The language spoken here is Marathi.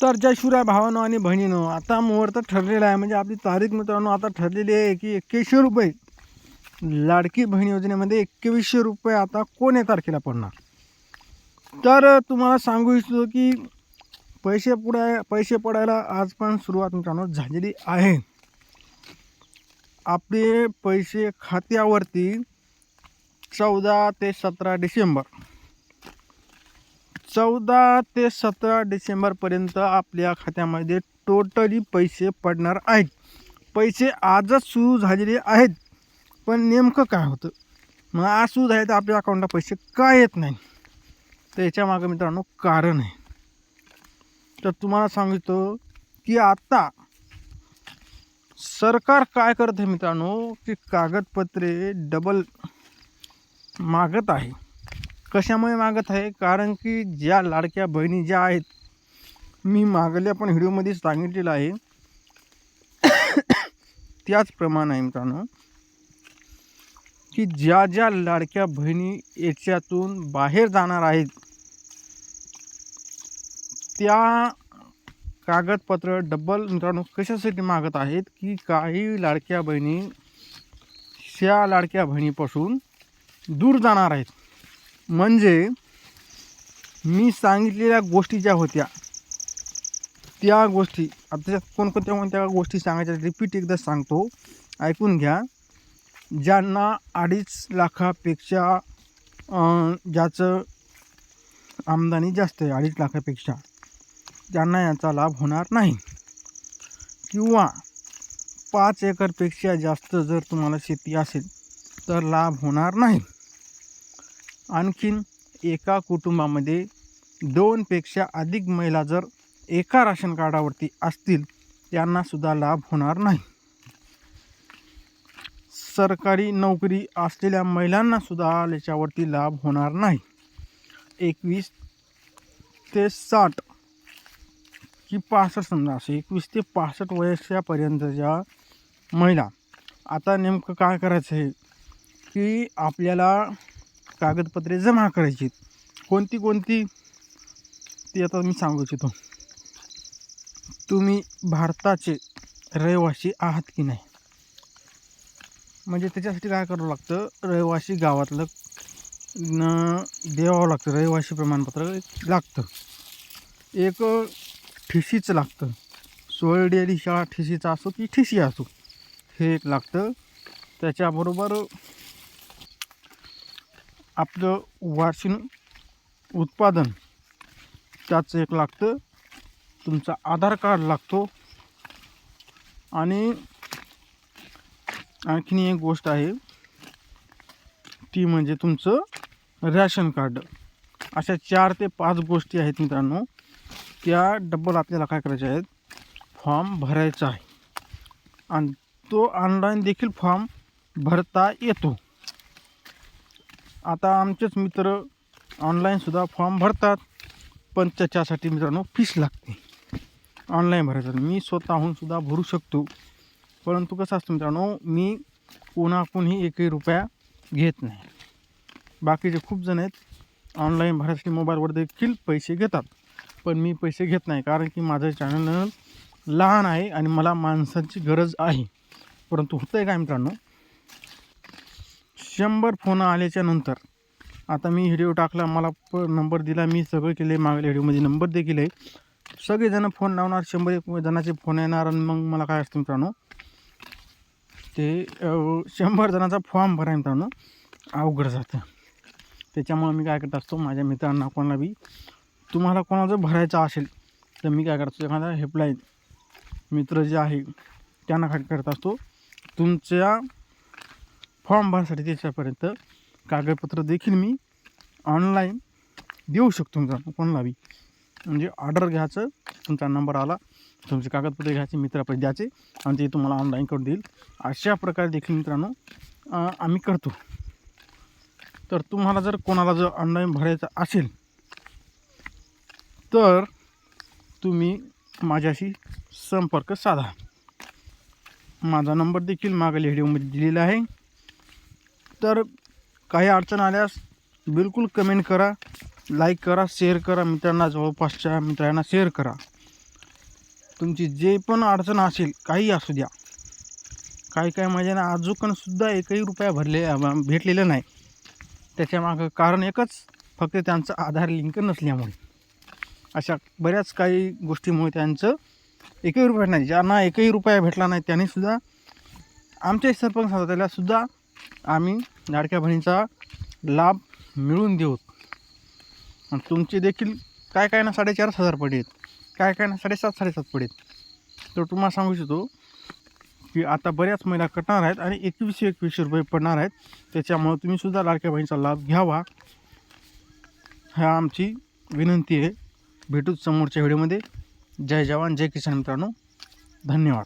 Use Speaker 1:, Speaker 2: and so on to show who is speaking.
Speaker 1: तर जय भावानो आणि बहिणीनो. आता मुहूर्त ठरलेला आहे. म्हणजे आपली तारीख मित्रांनो आता ठरलेली आहे की एक्केशे रुपये लाडकी बहीण योजनेमध्ये एकवीसशे रुपये आता कोण्या तारखेला पडणार? तर तुम्हाला सांगू इच्छितो की पैसे पुढे पैसे पडायला आज पण सुरुवात मित्रांनो झालेली आहे. आपले पैसे खात्यावरती चौदा ते सतरा डिसेंबर चौदा ते सतरा डिसेंबरपर्यंत आपल्या खात्यामध्ये टोटली पैसे पडणार आहेत. पैसे आजच सुरू झालेले आहेत. पण नेमकं काय होतं? मग आज सुरू झाले तर आपल्या अकाउंटला पैसे का येत नाही तर याच्यामागं मित्रांनो कारण आहे. तर तुम्हाला सांगतो की आता सरकार काय करत आहे मित्रांनो? की कागदपत्रे डबल मागत आहे. कशामुळे मागत आहे? कारण की ज्या लाडक्या बहिणी ज्या आहेत मी मागल्या पण व्हिडिओमध्ये सांगितलेलं आहे. त्याचप्रमाणे आहे मित्रांनो की ज्या ज्या लाडक्या बहिणी याच्यातून बाहेर जाणार आहेत त्या कागदपत्र डबल मित्रांनो कशासाठी मागत आहेत की काही लाडक्या बहिणी त्या लाडक्या बहिणीपासून दूर जाणार आहेत. म्हणजे मी सांगितलेल्या गोष्टी ज्या होत्या त्या गोष्टी आता त्याच्यात कोणकोणत्या कोणत्या गोष्टी सांगायच्या रिपीट एकदा सांगतो. ऐकून घ्या. ज्यांना अडीच लाखापेक्षा ज्याचं आमदानी जास्त आहे अडीच लाखापेक्षा त्यांना याचा लाभ होणार नाही. किंवा पाच एकरपेक्षा जास्त जर तुम्हाला शेती असेल तर लाभ होणार नाही. आणखीन एका कुटुंबामध्ये दोनपेक्षा अधिक महिला जर एका राशन कार्डावरती असतील त्यांनासुद्धा लाभ होणार नाही. सरकारी नोकरी असलेल्या महिलांनासुद्धा याच्यावरती लाभ होणार नाही. एकवीस ते साठ की पासष्ट समजा असं एकवीस ते पासष्ट वयाच्यापर्यंतच्या महिला. आता नेमकं काय करायचं आहे की आपल्याला कागदपत्रे जमा करायची कोणती कोणती ती आता मी सांगू इच्छितो. तुम्ही भारताचे रहिवासी आहात की नाही? म्हणजे त्याच्यासाठी काय करावं लागतं? रहिवासी गावातलं न द्यावं लागतं. रहिवासी प्रमाणपत्र लागतं. एक ठिशीचं लागतं. सोयडेरी शाळा ठिशीचा असो की ठिशी असो हे एक लागतं. त्याच्याबरोबर आपलं वार्षिक उत्पादन त्याचं एक लागतं. तुमचा आधार कार्ड लागतो. आणि आणखीन एक गोष्ट आहे ती म्हणजे तुमचं रॅशन कार्ड. अशा चार ते पाच गोष्टी आहेत मित्रांनो. त्या डबल आपल्याला काय करायच्या आहेत? फॉर्म भरायचा आहे. आणि तो ऑनलाईन देखील फॉर्म भरता येतो. आता आमचेच मित्र ऑनलाईनसुद्धा फॉर्म भरतात पण त्याच्यासाठी मित्रांनो फीस लागते. ऑनलाईन भरायचं मी स्वतःहूनसुद्धा भरू शकतो. परंतु कसं असतं मित्रांनो मी कोणाकूनही एकही रुपया घेत नाही. बाकीचे खूप जण आहेत ऑनलाईन भरायसाठी मोबाईलवर देखील पैसे घेतात. पण मी पैसे घेत नाही कारण की माझं चॅनल लहान आहे आणि मला माणसाची गरज आहे. परंतु होतं आहे काय मित्रांनो शंभर फोन आल्याच्यानंतर आता मी व्हिडिओ टाकला मला प नंबर दिला मी सगळं केले मागल्या व्हिडिओमध्ये नंबर देखील आहे. सगळेजण फोन लावणार शंभर एक जणाचे फोन येणार आणि मग मला काय असतं मित्रांनो ते शंभर जणांचा फॉर्म भराय मित्रांनो अवघड जातं. त्याच्यामुळं मी काय करत असतो माझ्या मित्रांना कोणाला बी तुम्हाला कोणाचं भरायचं असेल तर मी काय करतो एखादा हेल्पलाईन मित्र जे आहे त्यांना काय करत असतो. तुमच्या फॉर्म भरायसाठी त्याच्यापर्यंत कागदपत्र देखील मी ऑनलाईन देऊ शकतो तुमचा. कोणाला बी म्हणजे ऑर्डर घ्यायचं तुमचा नंबर आला तुमचे कागदपत्र घ्यायचे मित्रापर्यंत द्यायचे आणि ते तुम्हाला ऑनलाईन करून देईल. अशा प्रकारे देखील मित्रांनो आम्ही करतो. तर तुम्हाला जर कोणाला जर ऑनलाईन भरायचं असेल तर तुम्ही माझ्याशी संपर्क साधा. माझा नंबर देखील मागील व्हिडिओमध्ये दिलेला आहे. तर काही अडचण आल्यास बिलकुल कमेंट करा लाईक करा शेअर करा मित्रांना जवळपासच्या मित्रांना शेअर करा. तुमची जे पण अडचण असेल काही असू द्या. काही काही महिन्यांना ना सुद्धा एकही रुपया भरले भेटलेलं नाही. त्याच्यामागं कारण एकच फक्त त्यांचं आधार लिंक नसल्यामुळे. अशा बऱ्याच काही गोष्टीमुळे त्यांचं एकही रुपया नाही. ज्यांना एकही रुपया भेटला नाही त्यांनीसुद्धा आमचे सरपंच होता सुद्धा आम्ही लाडक्या बहिणीचा लाभ मिळून देऊ. आणि तुमचे देखील काय काय ना साडेचारच हजार पडेल काय काय ना साडेसात साडेसात पडेल तर तुम्हाला सांगू इच्छितो की आता बऱ्याच महिला कटणार आहेत आणि एकवीसशे एकवीसशे रुपये पडणार आहेत. त्याच्यामुळं तुम्हीसुद्धा लाडक्या बहिणीचा लाभ घ्यावा. ह्या आमची विनंती आहे. भेटूच समोरच्या व्हिडिओमध्ये. जय जवान जय किसान मित्रांनो. धन्यवाद.